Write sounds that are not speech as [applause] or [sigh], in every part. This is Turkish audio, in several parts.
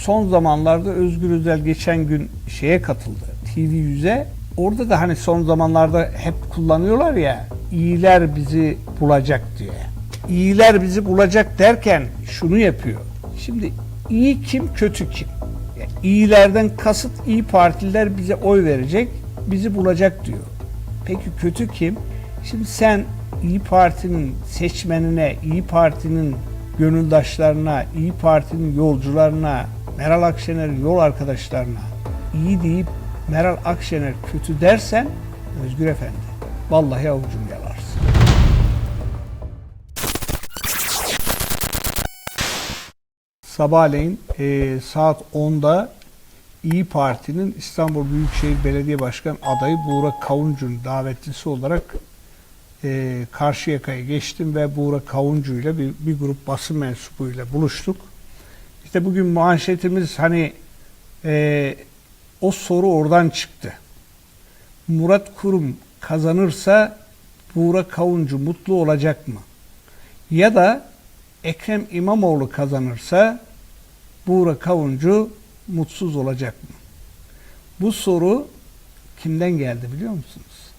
son zamanlarda Özgür Özel geçen gün şeye katıldı. TV 100'e. Orada da hani son zamanlarda hep kullanıyorlar ya iyiler bizi bulacak diye. İyiler bizi bulacak derken şunu yapıyor. Şimdi iyi kim kötü kim? Yani iyilerden kasıt iyi partililer bize oy verecek, bizi bulacak diyor. Peki kötü kim? Şimdi sen İyi Parti'nin seçmenine, İyi Parti'nin gönüldaşlarına, İyi Parti'nin yolcularına, Meral Akşener'in yol arkadaşlarına iyi deyip Meral Akşener kötü dersen Özgür Efendi vallahi avucum yalarsın. Sabahleyin e, saat 10'da İyi Parti'nin İstanbul Büyükşehir Belediye Başkan adayı Buğra Kavuncu'nun davetlisi olarak e, Karşıyaka'ya geçtim ve Buğra Kavuncu ile bir, bir grup basın mensubuyla buluştuk. İşte bugün manşetimiz hani e, o soru oradan çıktı. Murat Kurum kazanırsa Buğra Kavuncu mutlu olacak mı? Ya da Ekrem İmamoğlu kazanırsa Buğra Kavuncu mutsuz olacak mı? Bu soru kimden geldi biliyor musunuz?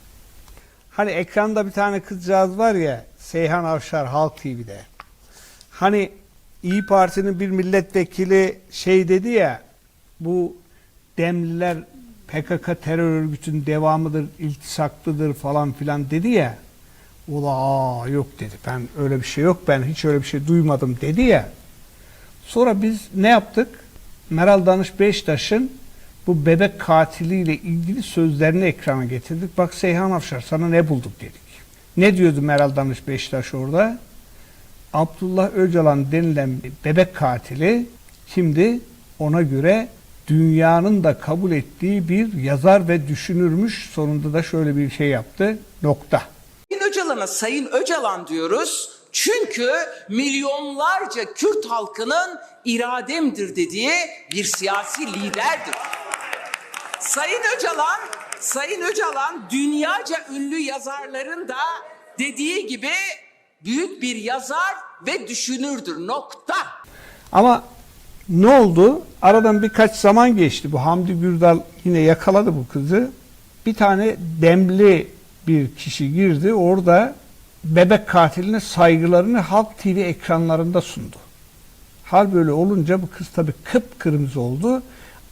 Hani ekranda bir tane kızcağız var ya Seyhan Avşar Halk TV'de. Hani İyi Parti'nin bir milletvekili şey dedi ya bu Demliler PKK terör örgütünün devamıdır, iltisaklıdır falan filan dedi ya. Aa yok dedi. Ben öyle bir şey yok. Ben hiç öyle bir şey duymadım dedi ya. Sonra biz ne yaptık? Meral Danış Beştaş'ın bu bebek katiliyle ilgili sözlerini ekrana getirdik. Bak Seyhan Afşar sana ne bulduk dedik. Ne diyordu Meral Danış Beştaş orada? Abdullah Öcalan denilen bebek katili şimdi ona göre dünyanın da kabul ettiği bir yazar ve düşünürmüş. Sonunda da şöyle bir şey yaptı. Nokta. Sayın Öcalan'a Sayın Öcalan diyoruz. Çünkü milyonlarca Kürt halkının irademdir dediği bir siyasi liderdir. Sayın Öcalan, Sayın Öcalan dünyaca ünlü yazarların da dediği gibi büyük bir yazar ve düşünürdür. Nokta. Ama ne oldu? Aradan birkaç zaman geçti. Bu Hamdi Gürdal yine yakaladı bu kızı. Bir tane demli bir kişi girdi. Orada bebek katiline saygılarını Halk TV ekranlarında sundu. Hal böyle olunca bu kız tabii kıpkırmızı oldu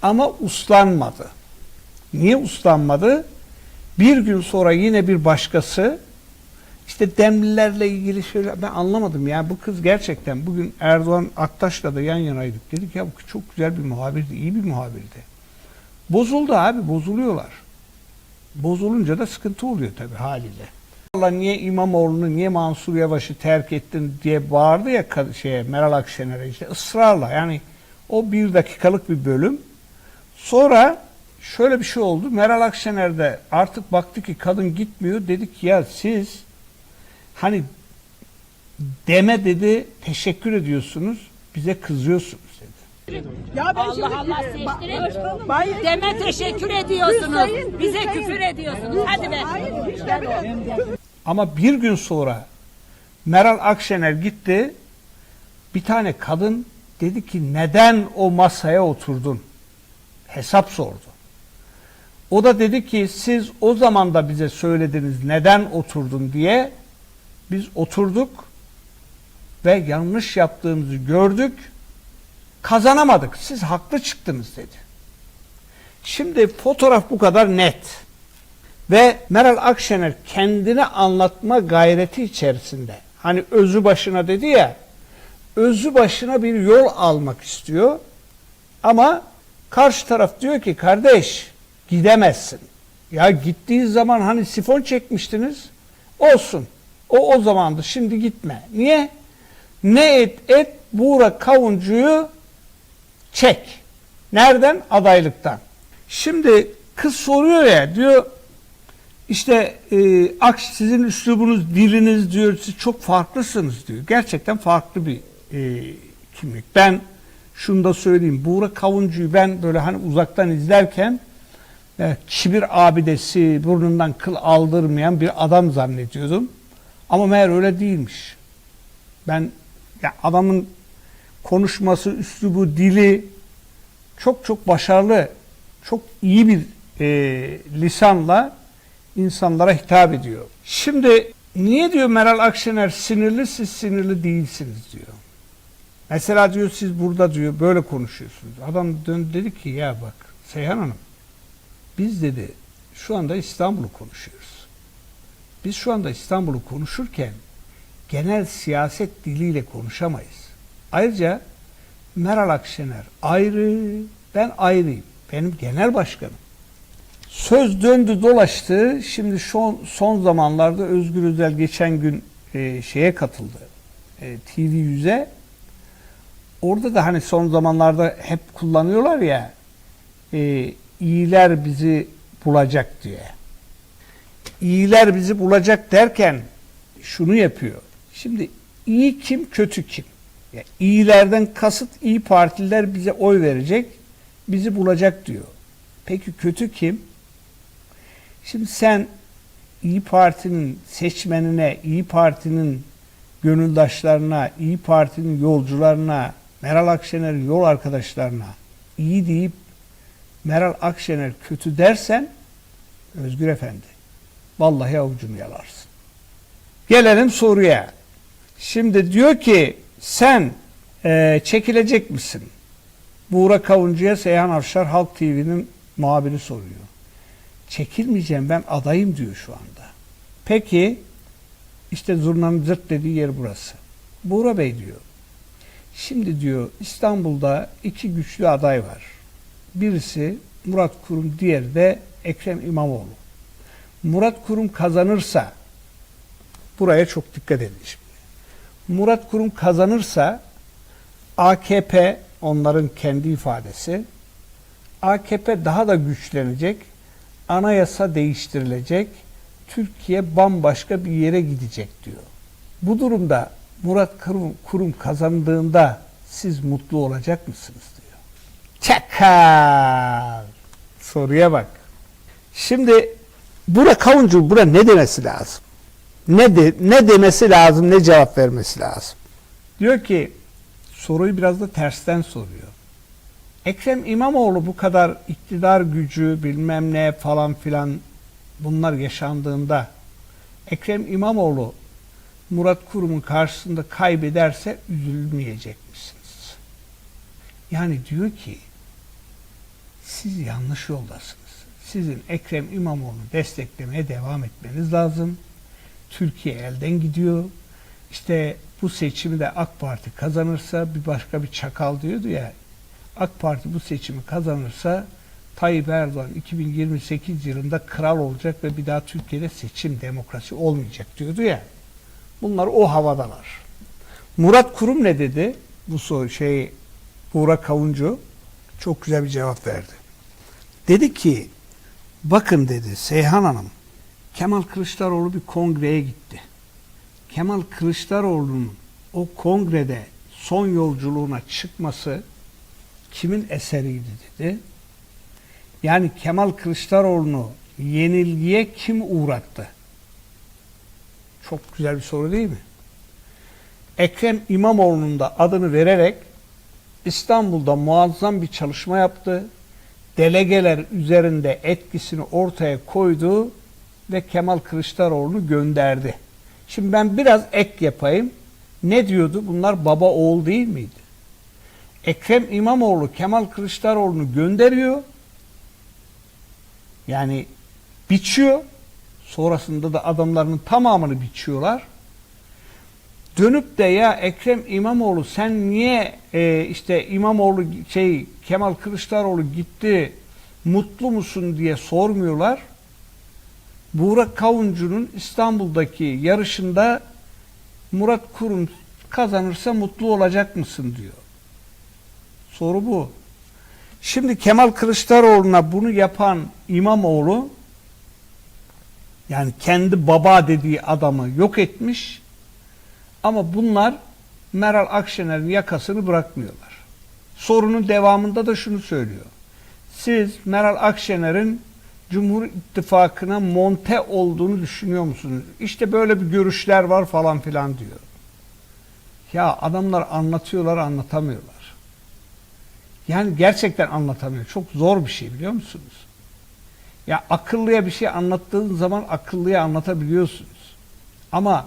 ama uslanmadı. Niye uslanmadı? Bir gün sonra yine bir başkası işte demlilerle ilgili şöyle ben anlamadım ya bu kız gerçekten bugün Erdoğan Aktaş'la da yan yanaydık dedik ya bu çok güzel bir muhabirdi iyi bir muhabirdi. Bozuldu abi bozuluyorlar. Bozulunca da sıkıntı oluyor tabii haliyle. Allah niye İmamoğlu'nu niye Mansur Yavaş'ı terk ettin diye bağırdı ya şeye Meral Akşener'e işte ısrarla yani o bir dakikalık bir bölüm. Sonra şöyle bir şey oldu. Meral Akşener de artık baktı ki kadın gitmiyor. Dedik ya siz hani deme dedi teşekkür ediyorsunuz bize kızıyorsunuz dedi. Ya ben şimdi Allah Allah ba- seçtirin. başkanım, hayır. Deme teşekkür ediyorsunuz. Hüseyin, Bize Hüseyin. küfür ediyorsunuz. Hadi be. Hayır hiç demedim. Ama bir gün sonra Meral Akşener gitti. Bir tane kadın dedi ki neden o masaya oturdun? Hesap sordu. O da dedi ki siz o zaman da bize söylediniz neden oturdun diye. Biz oturduk ve yanlış yaptığımızı gördük. Kazanamadık. Siz haklı çıktınız dedi. Şimdi fotoğraf bu kadar net. Ve Meral Akşener kendini anlatma gayreti içerisinde. Hani özü başına dedi ya, özü başına bir yol almak istiyor. Ama karşı taraf diyor ki kardeş gidemezsin. Ya gittiği zaman hani sifon çekmiştiniz. Olsun. O o zamandı. Şimdi gitme. Niye? Ne et et Buğra Kavuncu'yu çek. Nereden? Adaylıktan. Şimdi kız soruyor ya diyor işte e, Aks sizin üslubunuz, diliniz diyor siz çok farklısınız diyor. Gerçekten farklı bir e, kimlik. Ben şunu da söyleyeyim. Buğra Kavuncu'yu ben böyle hani uzaktan izlerken e, kibir abidesi, burnundan kıl aldırmayan bir adam zannediyordum. Ama meğer öyle değilmiş. Ben ya adamın konuşması, üslubu, dili çok çok başarılı, çok iyi bir e, lisanla insanlara hitap ediyor. Şimdi niye diyor Meral Akşener sinirli siz sinirli değilsiniz diyor. Mesela diyor siz burada diyor böyle konuşuyorsunuz. Adam döndü dedi ki ya bak Seyhan Hanım biz dedi şu anda İstanbul'u konuşuyoruz. Biz şu anda İstanbul'u konuşurken genel siyaset diliyle konuşamayız. Ayrıca Meral Akşener ayrı, ben ayrıyım. Benim genel başkanım. Söz döndü dolaştı. Şimdi son, son zamanlarda Özgür Özel geçen gün e, şeye katıldı. E, TV 100'e. Orada da hani son zamanlarda hep kullanıyorlar ya e, iyiler bizi bulacak diye. İyiler bizi bulacak derken şunu yapıyor. Şimdi iyi kim kötü kim? Ya iyilerden kasıt iyi partililer bize oy verecek, bizi bulacak diyor. Peki kötü kim? Şimdi sen İyi Parti'nin seçmenine, İyi Parti'nin gönüldaşlarına, İyi Parti'nin yolcularına, Meral Akşener'in yol arkadaşlarına iyi deyip Meral Akşener kötü dersen Özgür Efendi vallahi avucunu yalarsın. Gelelim soruya. Şimdi diyor ki sen e, çekilecek misin? Buğra Kavuncu'ya Seyhan Avşar Halk TV'nin muhabiri soruyor. Çekilmeyeceğim ben adayım diyor şu anda. Peki işte zurnanın zırt dediği yer burası. Buğra Bey diyor. Şimdi diyor İstanbul'da iki güçlü aday var. Birisi Murat Kurum, diğeri de Ekrem İmamoğlu. Murat Kurum kazanırsa buraya çok dikkat edin şimdi. Murat Kurum kazanırsa AKP onların kendi ifadesi AKP daha da güçlenecek. Anayasa değiştirilecek. Türkiye bambaşka bir yere gidecek diyor. Bu durumda Murat Kurum, Kurum kazandığında siz mutlu olacak mısınız diyor. Çakal. Soruya bak. Şimdi bura kavuncu bura ne demesi lazım? Ne de, ne demesi lazım, ne cevap vermesi lazım? Diyor ki soruyu biraz da tersten soruyor. Ekrem İmamoğlu bu kadar iktidar gücü bilmem ne falan filan bunlar yaşandığında Ekrem İmamoğlu Murat Kurum'un karşısında kaybederse üzülmeyecek misiniz? Yani diyor ki siz yanlış yoldasınız. Sizin Ekrem İmamoğlu'nu desteklemeye devam etmeniz lazım. Türkiye elden gidiyor. İşte bu seçimi de AK Parti kazanırsa bir başka bir çakal diyordu ya. AK Parti bu seçimi kazanırsa Tayyip Erdoğan 2028 yılında kral olacak ve bir daha Türkiye'de seçim demokrasi olmayacak diyordu ya. Bunlar o havadalar. Murat Kurum ne dedi? Bu soru şey Buğra Kavuncu çok güzel bir cevap verdi. Dedi ki bakın dedi Seyhan Hanım Kemal Kılıçdaroğlu bir kongreye gitti. Kemal Kılıçdaroğlu'nun o kongrede son yolculuğuna çıkması kimin eseriydi dedi. Yani Kemal Kılıçdaroğlu'nu yenilgiye kim uğrattı? Çok güzel bir soru değil mi? Ekrem İmamoğlu'nun da adını vererek İstanbul'da muazzam bir çalışma yaptı. Delegeler üzerinde etkisini ortaya koydu ve Kemal Kılıçdaroğlu'nu gönderdi. Şimdi ben biraz ek yapayım. Ne diyordu? Bunlar baba oğul değil miydi? Ekrem İmamoğlu Kemal Kılıçdaroğlu'nu gönderiyor. Yani biçiyor. Sonrasında da adamlarının tamamını biçiyorlar. Dönüp de ya Ekrem İmamoğlu sen niye e, işte İmamoğlu şey Kemal Kılıçdaroğlu gitti mutlu musun diye sormuyorlar. Buğra Kavuncu'nun İstanbul'daki yarışında Murat Kurum kazanırsa mutlu olacak mısın diyor. Soru bu. Şimdi Kemal Kılıçdaroğlu'na bunu yapan İmamoğlu yani kendi baba dediği adamı yok etmiş ama bunlar Meral Akşener'in yakasını bırakmıyorlar. Sorunun devamında da şunu söylüyor. Siz Meral Akşener'in Cumhur İttifakı'na monte olduğunu düşünüyor musunuz? İşte böyle bir görüşler var falan filan diyor. Ya adamlar anlatıyorlar anlatamıyorlar. Yani gerçekten anlatamıyor. Çok zor bir şey biliyor musunuz? Ya akıllıya bir şey anlattığın zaman akıllıya anlatabiliyorsunuz. Ama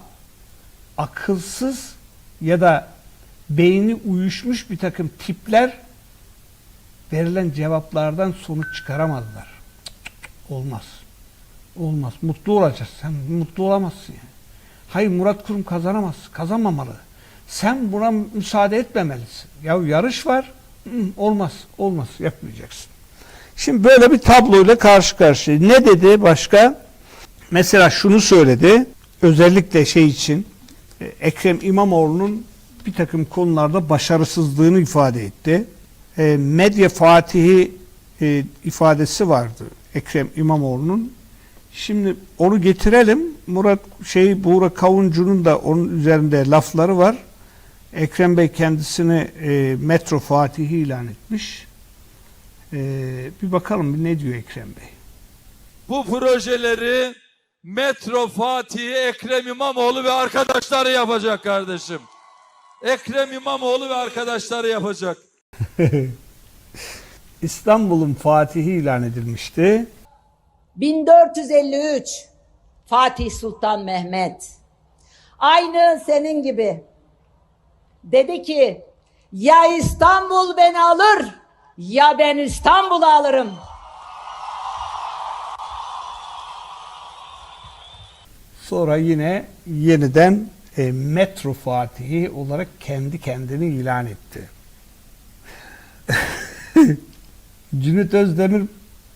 akılsız ya da beyni uyuşmuş bir takım tipler verilen cevaplardan sonuç cık, Olmaz. Olmaz. Mutlu olacağız. Sen mutlu olamazsın yani. Hayır Murat Kurum kazanamaz. Kazanmamalı. Sen buna müsaade etmemelisin. Ya yarış var. Olmaz. Olmaz. Yapmayacaksın. Şimdi böyle bir tabloyla karşı karşıya. Ne dedi başka? Mesela şunu söyledi. Özellikle şey için Ekrem İmamoğlu'nun bir takım konularda başarısızlığını ifade etti. E, medya Fatihi e, ifadesi vardı Ekrem İmamoğlu'nun. Şimdi onu getirelim. Murat şey Buğra Kavuncu'nun da onun üzerinde lafları var. Ekrem Bey kendisini e, Metro Fatihi ilan etmiş. E, bir bakalım ne diyor Ekrem Bey. Bu projeleri Metro Fatih Ekrem İmamoğlu ve arkadaşları yapacak kardeşim. Ekrem İmamoğlu ve arkadaşları yapacak. [laughs] İstanbul'un Fatihi ilan edilmişti. 1453 Fatih Sultan Mehmet. Aynı senin gibi. Dedi ki ya İstanbul beni alır ya ben İstanbul'u alırım. Sonra yine yeniden e, Metro Fatihi olarak kendi kendini ilan etti. [laughs] Cüneyt Özdemir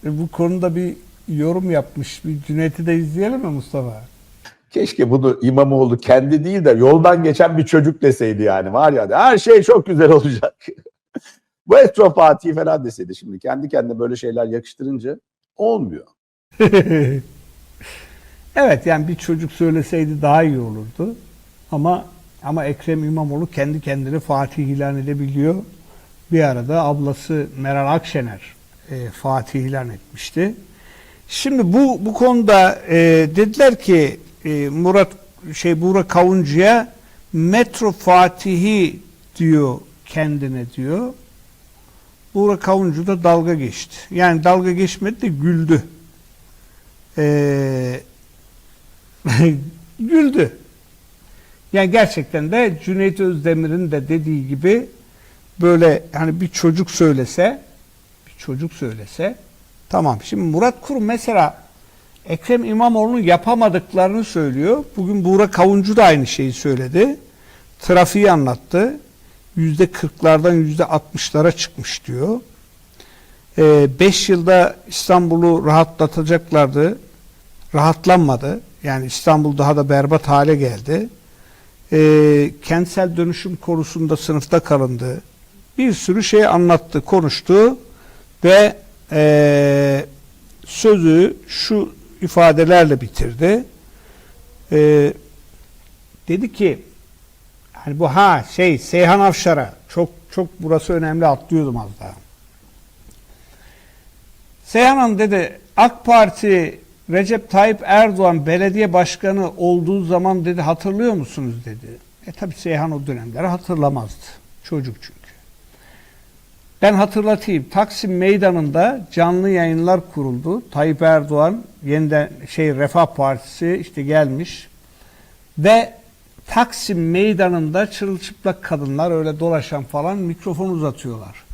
e, bu konuda bir yorum yapmış. Bir Cüneyt'i de izleyelim mi Mustafa? Keşke bunu İmamoğlu kendi değil de yoldan geçen bir çocuk deseydi yani var ya her şey çok güzel olacak. [laughs] Bu Etro Fatih falan deseydi şimdi kendi kendine böyle şeyler yakıştırınca olmuyor. [laughs] evet yani bir çocuk söyleseydi daha iyi olurdu. Ama ama Ekrem İmamoğlu kendi kendini Fatih ilan edebiliyor. Bir arada ablası Meral Akşener e, Fatih ilan etmişti. Şimdi bu bu konuda e, dediler ki e, Murat şey Buğra Kavuncu'ya Metro Fatihi diyor kendine diyor. Buğra Kavuncu da dalga geçti. Yani dalga geçmedi de güldü. Ee, [laughs] güldü. Yani gerçekten de Cüneyt Özdemir'in de dediği gibi böyle hani bir çocuk söylese bir çocuk söylese tamam. Şimdi Murat Kurum mesela Ekrem İmamoğlu'nun yapamadıklarını söylüyor. Bugün Buğra Kavuncu da aynı şeyi söyledi. Trafiği anlattı. Yüzde kırklardan yüzde altmışlara çıkmış diyor. 5 yılda İstanbul'u rahatlatacaklardı. Rahatlanmadı. Yani İstanbul daha da berbat hale geldi. Ee, kentsel dönüşüm konusunda sınıfta kalındı. Bir sürü şey anlattı, konuştu ve ee, sözü şu ifadelerle bitirdi. Ee, dedi ki hani bu ha şey Seyhan Afşar'a çok çok burası önemli atlıyordum az daha. Seyhan Hanım dedi AK Parti Recep Tayyip Erdoğan belediye başkanı olduğu zaman dedi hatırlıyor musunuz dedi. E tabi Seyhan o dönemleri hatırlamazdı. Çocuk çünkü. Ben hatırlatayım. Taksim Meydanı'nda canlı yayınlar kuruldu. Tayyip Erdoğan yeniden şey Refah Partisi işte gelmiş ve Taksim Meydanı'nda çırılçıplak kadınlar öyle dolaşan falan mikrofon uzatıyorlar.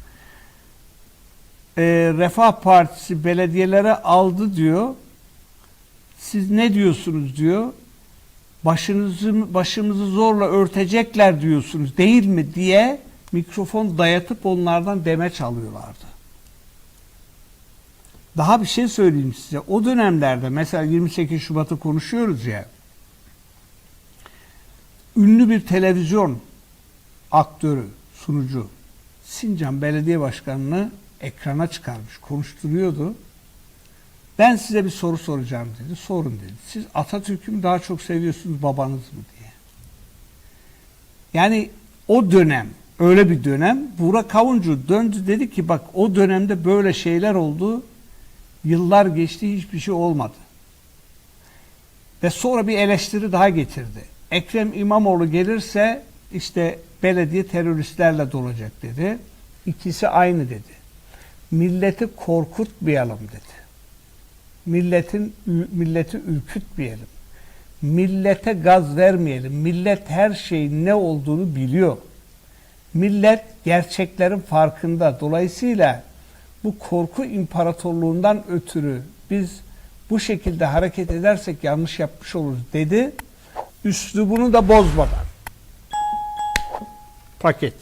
Ee, Refah Partisi belediyelere aldı diyor. Siz ne diyorsunuz diyor. Başınızı başımızı zorla örtecekler diyorsunuz değil mi diye mikrofon dayatıp onlardan demeç alıyorlardı. Daha bir şey söyleyeyim size. O dönemlerde mesela 28 Şubat'ı konuşuyoruz ya. Ünlü bir televizyon aktörü, sunucu Sincan Belediye Başkanı'nı ekrana çıkarmış, konuşturuyordu. Ben size bir soru soracağım dedi. Sorun dedi. Siz Atatürk'ü mü daha çok seviyorsunuz babanız mı diye. Yani o dönem öyle bir dönem Burak Kavuncu döndü dedi ki bak o dönemde böyle şeyler oldu. Yıllar geçti hiçbir şey olmadı. Ve sonra bir eleştiri daha getirdi. Ekrem İmamoğlu gelirse işte belediye teröristlerle dolacak dedi. İkisi aynı dedi. Milleti korkutmayalım dedi. Milletin milleti ürkütmeyelim. Millete gaz vermeyelim. Millet her şeyin ne olduğunu biliyor. Millet gerçeklerin farkında. Dolayısıyla bu korku imparatorluğundan ötürü biz bu şekilde hareket edersek yanlış yapmış oluruz dedi. Üslubunu da bozmadan. Paket.